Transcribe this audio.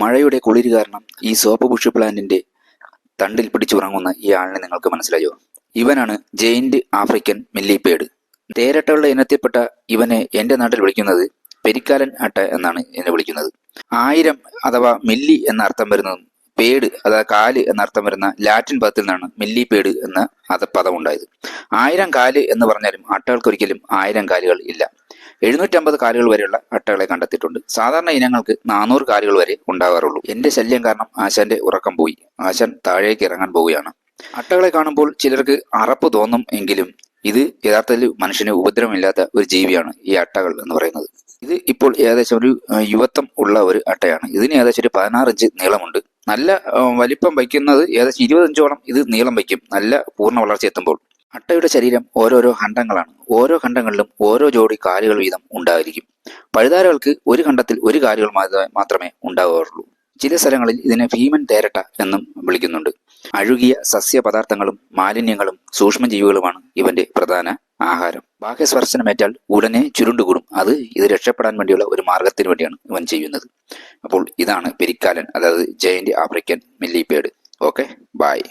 മഴയുടെ കുളിര് കാരണം ഈ സോപ്പ് ബുഷ് പ്ലാന്റിന്റെ തണ്ടിൽ പിടിച്ചുറങ്ങുന്ന ഈ ആളിനെ നിങ്ങൾക്ക് മനസ്സിലായോ? ഇവനാണ് ജെയിന്റ് ആഫ്രിക്കൻ മില്ലിപ്പേഡ് തേരട്ടകളുടെ ഇനത്തിൽപ്പെട്ട ഇവനെ എന്റെ നാട്ടിൽ വിളിക്കുന്നത് പെരിക്കാലൻ അട്ട എന്നാണ് എന്നെ വിളിക്കുന്നത്. ആയിരം അഥവാ മില്ലി എന്ന അർത്ഥം വരുന്നതും പേട് അഥവാ കാൽ എന്ന അർത്ഥം വരുന്ന ലാറ്റിൻ പദത്തിൽ നിന്നാണ് മില്ലി പേട് എന്ന പദം ഉണ്ടായത് ആയിരം കാൽ എന്ന് പറഞ്ഞാലും അട്ടകൾക്ക് ഒരിക്കലും ആയിരം കാലുകൾ ഇല്ല. എഴുന്നൂറ്റമ്പത് കാലുകൾ വരെയുള്ള അട്ടകളെ കണ്ടെത്തിയിട്ടുണ്ട്. സാധാരണ ഇനങ്ങൾക്ക് നാനൂറ് കാലുകൾ വരെ ഉണ്ടാകാറുള്ളൂ. എന്റെ ശല്യം കാരണം ആശാന്റെ ഉറക്കം പോയി. ആശാൻ താഴേക്ക് ഇറങ്ങാൻ പോവുകയാണ്. അട്ടകളെ കാണുമ്പോൾ ചിലർക്ക് അറപ്പ് തോന്നും എങ്കിലും ഇത് യഥാർത്ഥത്തിൽ മനുഷ്യന് ഉപദ്രവമില്ലാത്ത ഒരു ജീവിയാണ് ഈ അട്ടകൾ എന്ന് പറയുന്നത്. ഇത് ഇപ്പോൾ ഏകദേശം ഒരു യുവത്വം ഉള്ള ഒരു അട്ടയാണ്. ഇതിന് ഏകദേശം ഒരു പതിനാറ് ഇഞ്ച് നീളമുണ്ട്. നല്ല വലിപ്പം വയ്ക്കുന്നത് ഏകദേശം ഇരുപത്തഞ്ചോളം ഇത് നീളം വയ്ക്കും. നല്ല പൂർണ വളർച്ച എത്തുമ്പോൾ. അട്ടയുടെ ശരീരം ഓരോരോ ഖണ്ഡങ്ങളാണ്. ഓരോ ഖണ്ഡങ്ങളിലും ഓരോ ജോഡി കാലുകൾ വീതം ഉണ്ടായിരിക്കും. പഴുതാരകൾക്ക് ഒരു ഖണ്ഡത്തിൽ ഒരു കാലുകൾ മാത്രമേ ഉണ്ടാകാറുള്ളൂ ചില സ്ഥലങ്ങളിൽ ഇതിനെ ഭീമൻ തേരട്ട എന്നും വിളിക്കുന്നുണ്ട്. അഴുകിയ സസ്യപദാർത്ഥങ്ങളും മാലിന്യങ്ങളും സൂക്ഷ്മജീവികളുമാണ് ഇവന്റെ പ്രധാന ആഹാരം. ബാഹ്യസ്പർശനമേറ്റാൽ ഉടനെ ചുരുണ്ടുകൂടും. അത് ഇത് രക്ഷപ്പെടാൻ വേണ്ടിയുള്ള ഒരു മാർഗത്തിന് വേണ്ടിയാണ് ഇവൻ ചെയ്യുന്നത്. അപ്പോൾ ഇതാണ് പെരിക്കാലൻ അതായത് giant African millipede okay bye